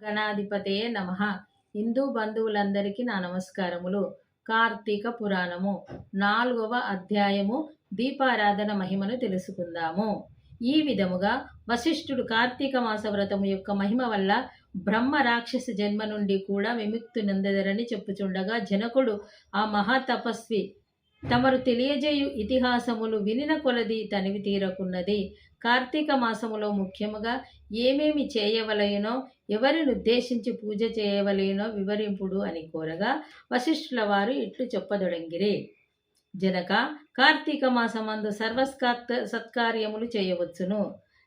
గణాధిపతయే నమ. హిందూ బంధువులందరికీ నా నమస్కారములు. కార్తీక పురాణము నాలుగవ అధ్యాయము దీపారాధన మహిమను తెలుసుకుందాము. ఈ విధముగా వశిష్ఠుడు కార్తీక మాస వ్రతము యొక్క మహిమ వల్ల బ్రహ్మ రాక్షస జన్మ నుండి కూడా విముక్తి నందదరని చెప్పుచుండగా జనకుడు ఆ మహాతపస్వి తమరు తెలియజేయు ఇతిహాసములు వినిన కొలది తనివి తీరకున్నది. కార్తీక మాసములో ముఖ్యముగా ఏమేమి చేయవలయనో ఎవరిని ఉద్దేశించి పూజ చేయవలయనో వివరింపుడు అని కోరగా వశిష్ఠుల వారు ఇట్లు చెప్పదొడంగిరి. జనక కార్తీక మాసమందు సర్వస్కాత్ సత్కార్యములు చేయవచ్చును.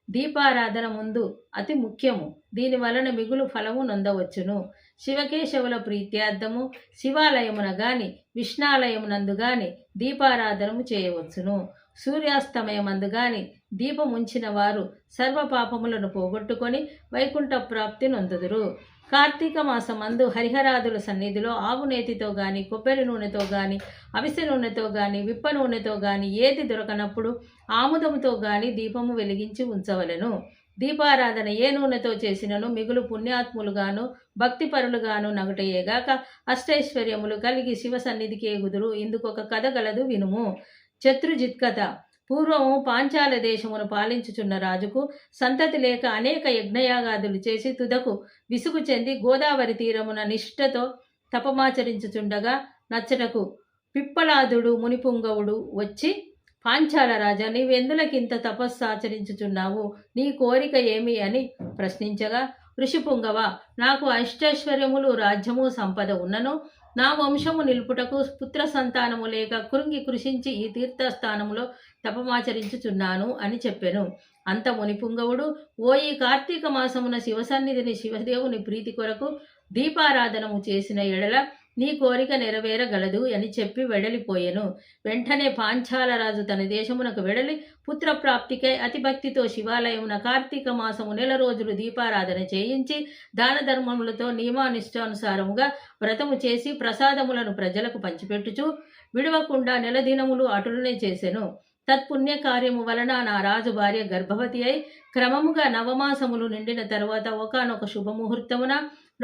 దీపారాధన ముందు అతి ముఖ్యము. దీని వలన మిగులు ఫలము నొందవచ్చును. శివకేశవుల ప్రీత్యార్థము శివాలయమున గాని విష్ణాలయమునందు గాని దీపారాధనము చేయవచ్చును. సూర్యాస్తమయమందు గాని దీపముంచిన వారు సర్వపాపములను పోగొట్టుకొని వైకుంఠ ప్రాప్తి నొందుదురు. కార్తీక మాసమందు హరిహరాదుల సన్నిధిలో ఆవు నేతితో గాని కొబ్బరి నూనెతో గాని అవిసె నూనెతో గాని విప్ప నూనెతో గాని ఏది దొరకనప్పుడు ఆముదముతో గాని దీపము వెలిగించి ఉంచవలెను. దీపారాధన ఏ నూనెతో చేసినను మిగులు పుణ్యాత్ములుగాను భక్తిపరులుగాను నగుటయేగాక అష్టైశ్వర్యములు కలిగి శివ సన్నిధికి ఎగుదురు. ఇందుకొక కథ గలదు వినుము. శత్రుజిత్ కథ. పూర్వము పాంచాల దేశమును పాలించుచున్న రాజుకు సంతతి లేక అనేక యజ్ఞయాగాదులు చేసి తుదకు విసుగు చెంది గోదావరి తీరమున నిష్ఠతో తపమాచరించుచుండగా నచ్చటకు పిప్పలాదుడు మునిపుంగవుడు వచ్చి పాంచాల రాజా నీవెందులకింత తపస్సు ఆచరించుచున్నావు? నీ కోరిక ఏమి? అని ప్రశ్నించగా ఋషిపుంగవ నాకు అష్టైశ్వర్యములు రాజ్యము సంపద ఉన్నను. నా వంశము నిలుపుటకు పుత్ర సంతానము లేక కృంగి కృషించి ఈ తీర్థస్థానములో తపమాచరించుచున్నాను అని చెప్పెను. అంత మునిపుంగవుడు ఓ ఈ కార్తీక మాసమున శివసన్నిధిని శివదేవుని ప్రీతి కొరకు దీపారాధనము చేసిన ఎడల నీ కోరిక నెరవేరగలదు అని చెప్పి వెడలిపోయెను. వెంటనే పాంచాలరాజు తన దేశమునకు వెడలి పుత్రప్రాప్తికై అతిభక్తితో శివాలయమున కార్తీక మాసము నెల రోజులు దీపారాధన చేయించి దాన ధర్మములతో నియమానిష్టానుసారముగా వ్రతము చేసి ప్రసాదములను ప్రజలకు పంచిపెట్టుచు విడవకుండా నెల దినములు అటులనే చేసెను. తత్పుణ్య కార్యము వలన నా రాజు భార్య గర్భవతి అయి క్రమముగా నవమాసములు నిండిన తరువాత ఒకనొక శుభముహూర్తమున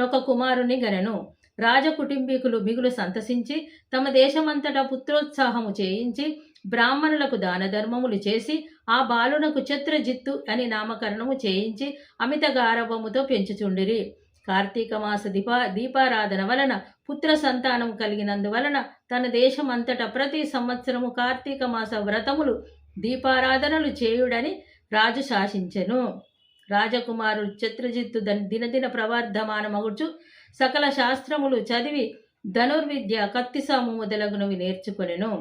ఒక కుమారుని గనెను. రాజకుటుంబీకులు మిగులు సంతసించి తమ దేశమంతటా పుత్రోత్సాహము చేయించి బ్రాహ్మణులకు దాన ధర్మములు చేసి ఆ బాలునకు చిత్రజిత్తు అని నామకరణము చేయించి అమిత గారవముతో పెంచుచుండిరి. కార్తీక మాస దీపా దీపారాధన వలన పుత్ర సంతానం కలిగినందువలన తన దేశమంతటా ప్రతి సంవత్సరము కార్తీక మాస వ్రతములు దీపారాధనలు చేయుడని రాజు శాసించెను. రాజకుమారుడు చిత్రజిత్తు దినదిన ప్రవర్ధమానమగుచు సకల శాస్త్రములు చదివి ధనుర్విద్య కత్తిసాము మొదలగునవి నేర్చుకొనెను.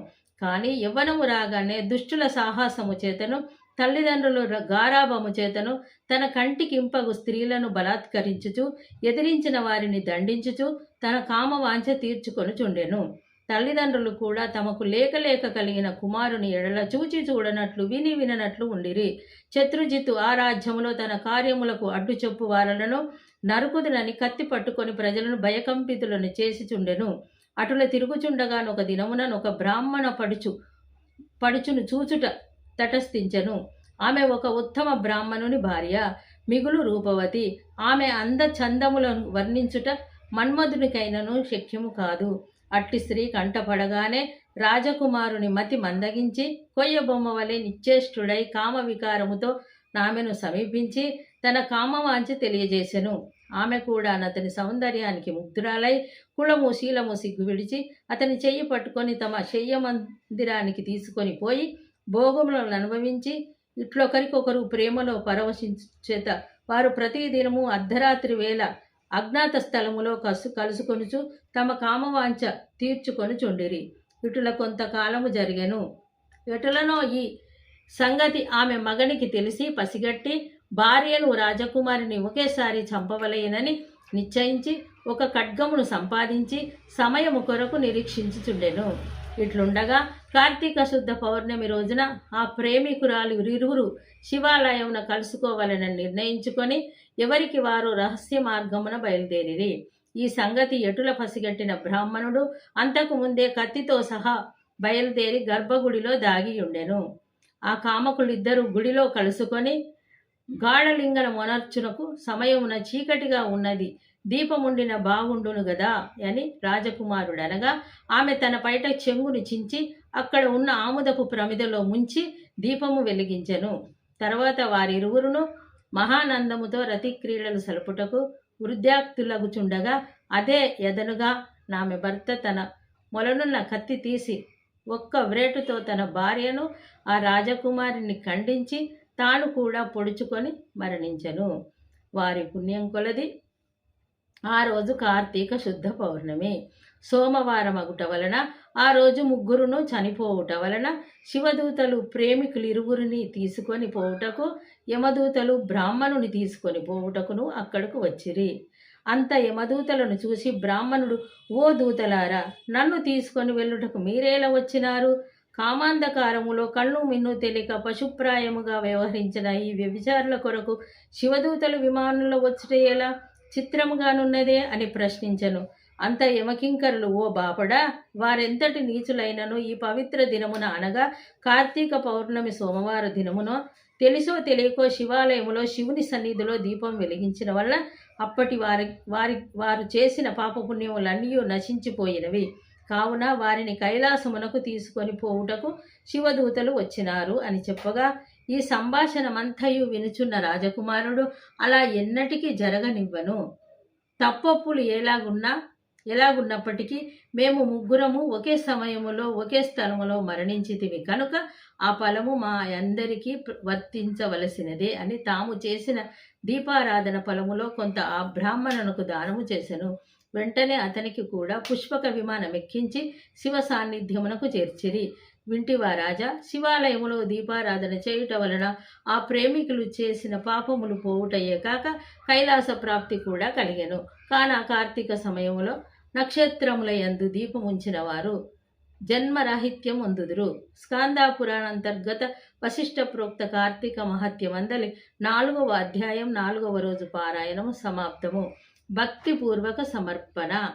కానీ యవ్వనము రాగానే దుష్టుల సాహసము చేతను తల్లిదండ్రులు గారాభము చేతను తన కంటికింపగు స్త్రీలను బలాత్కరించుచు ఎదిరించిన వారిని దండించుచు తన కామవాంఛ తీర్చుకొనుచుండెను. తల్లిదండ్రులు కూడా తమకు లేక లేక కలిగిన కుమారుని ఎడల చూచి చూడనట్లు విని విననట్లు ఉండిరి. శత్రుజిత్తు ఆ రాజ్యములో తన కార్యములకు అడ్డు చెప్పు వారలను నరుకుదునని కత్తి పట్టుకొని ప్రజలను భయకంపితులను చేసిచుండెను. అటుల తిరుగుచుండగాను ఒక దినమున ఒక బ్రాహ్మణ పడుచు పడుచును చూచుట తటస్థించెను. ఆమె ఒక ఉత్తమ బ్రాహ్మణుని భార్య మిగులు రూపవతి. ఆమె అందచందములను వర్ణించుట మన్మధునికైనను శక్యము కాదు. అట్టి స్త్రీ కంటపడగానే రాజకుమారుని మతి మందగించి కొయ్య బొమ్మ వలె నిశ్చేష్టుడై కామ వికారముతో ఆమెను సమీపించి తన కామవాంచి తెలియజేసెను. ఆమె కూడా అతని సౌందర్యానికి ముగ్ధురాలై కులము శీలము సిగ్గు విడిచి అతని చెయ్యి పట్టుకొని తమ శయ్య మందిరానికి తీసుకొని పోయి భోగములను అనుభవించి ఇట్లొకరికొకరు ప్రేమలో పరవశించేత వారు ప్రతిదినము అర్ధరాత్రి వేళ అజ్ఞాత స్థలములో కసు కలుసుకొనుచు తమ కామవాంఛ తీర్చుకొనుచుండిరి. ఇటుల కొంతకాలము జరిగెను. ఎటులనో ఈ సంగతి ఆమె మగనికి తెలిసి పసిగట్టి భార్యను రాజకుమారిని ఒకేసారి చంపవలయనని నిశ్చయించి ఒక ఖడ్గమును సంపాదించి సమయము కొరకు నిరీక్షించుచుండెను. ఇట్లుండగా కార్తీక శుద్ధ పౌర్ణమి రోజున ఆ ప్రేమికురాలు ఇరువురు శివాలయమున కలుసుకోవాలని నిర్ణయించుకొని ఎవరికి వారు రహస్య మార్గమున బయలుదేరిరి. ఈ సంగతి ఎటుల పసిగట్టిన బ్రాహ్మణుడు అంతకు ముందే కత్తితో సహా బయలుదేరి గర్భగుడిలో దాగి ఉండెను. ఆ కామకులిద్దరూ గుడిలో కలుసుకొని గాఢలింగన మొనర్చునకు సమయమున చీకటిగా ఉన్నది దీపముండిన బాగుండును గదా అని రాజకుమారుడు అనగా ఆమె తన పైట చెంగును చించి అక్కడ ఉన్న ఆముదపు ప్రమిదలో ముంచి దీపము వెలిగించెను. తర్వాత వారిరువురును మహానందముతో రతిక్రీడలు సలుపుటకు వృద్ధాక్తులగుచుండగా అదే ఎదనుగా నామె భర్త తన మొలనున్న కత్తి తీసి ఒక్క వ్రేటుతో తన భార్యను ఆ రాజకుమారిని ఖండించి తాను కూడా పొడుచుకొని మరణించెను. వారి పుణ్యం కొలది ఆ రోజు కార్తీక శుద్ధ పౌర్ణమి. సోమవారం అగుట వలన ఆ రోజు ముగ్గురును చనిపోవుట వలన శివదూతలు ప్రేమికులిరువురిని తీసుకొని పోవుటకు యమదూతలు బ్రాహ్మణుని తీసుకొని పోవుటకును అక్కడకు వచ్చిరి. అంత యమదూతలను చూసి బ్రాహ్మణుడు ఓ దూతలారా నన్ను తీసుకొని వెళ్ళుటకు మీరేలా వచ్చినారు? కామాంధకారములో కళ్ళు మిన్ను తెలియక పశుప్రాయముగా వ్యవహరించిన ఈ వ్యభిచారుల కొరకు శివదూతలు విమానంలో వచ్చుట ఎలా? చిత్రముగానున్నదే అని ప్రశ్నించను. అంత యమకింకరులు ఓ బాపడా! వారెంతటి నీచులైనను ఈ పవిత్ర దినమున అనగా కార్తీక పౌర్ణమి సోమవార దినమున తెలుసో తెలియకో శివాలయములో శివుని సన్నిధిలో దీపం వెలిగించిన వల్ల అప్పటి వారి వారి వారు చేసిన పాపపుణ్యములన్నీ నశించిపోయినవి. కావున వారిని కైలాసమునకు తీసుకొని పోవుటకు శివదూతలు వచ్చినారు అని చెప్పగా ఈ సంభాషణమంతయు వినుచున్న రాజకుమారుడు అలా ఎన్నటికీ జరగనివ్వను. తప్పొప్పులు ఎలాగున్నా ఎలాగున్నప్పటికీ మేము ముగ్గురము ఒకే సమయములో ఒకే స్థలములో మరణించితివి కనుక ఆ ఫలము మా అందరికీ వర్తించవలసినదే అని తాము చేసిన దీపారాధన ఫలములో కొంత ఆ బ్రాహ్మణునకు దానము చేశను వెంటనే అతనికి కూడా పుష్పక విమానం ఎక్కించి శివ సాన్నిధ్యమునకు చేర్చిరి. వింటివా రాజా? శివాలయములో దీపారాధన చేయుట వలన ఆ ప్రేమికులు చేసిన పాపములు పోవుటయ్యే కాక కైలాస ప్రాప్తి కూడా కలిగెను. కాన కార్తీక సమయంలో నక్షత్రముల యందు దీపముంచిన వారు జన్మరాహిత్యం అందుదురు. స్కాందా అంతర్గత వశిష్ట ప్రోక్త కార్తీక మహత్యమందలి నాలుగవ అధ్యాయం నాలుగవ రోజు పారాయణము సమాప్తము. భక్తిపూర్వక సమర్పణ.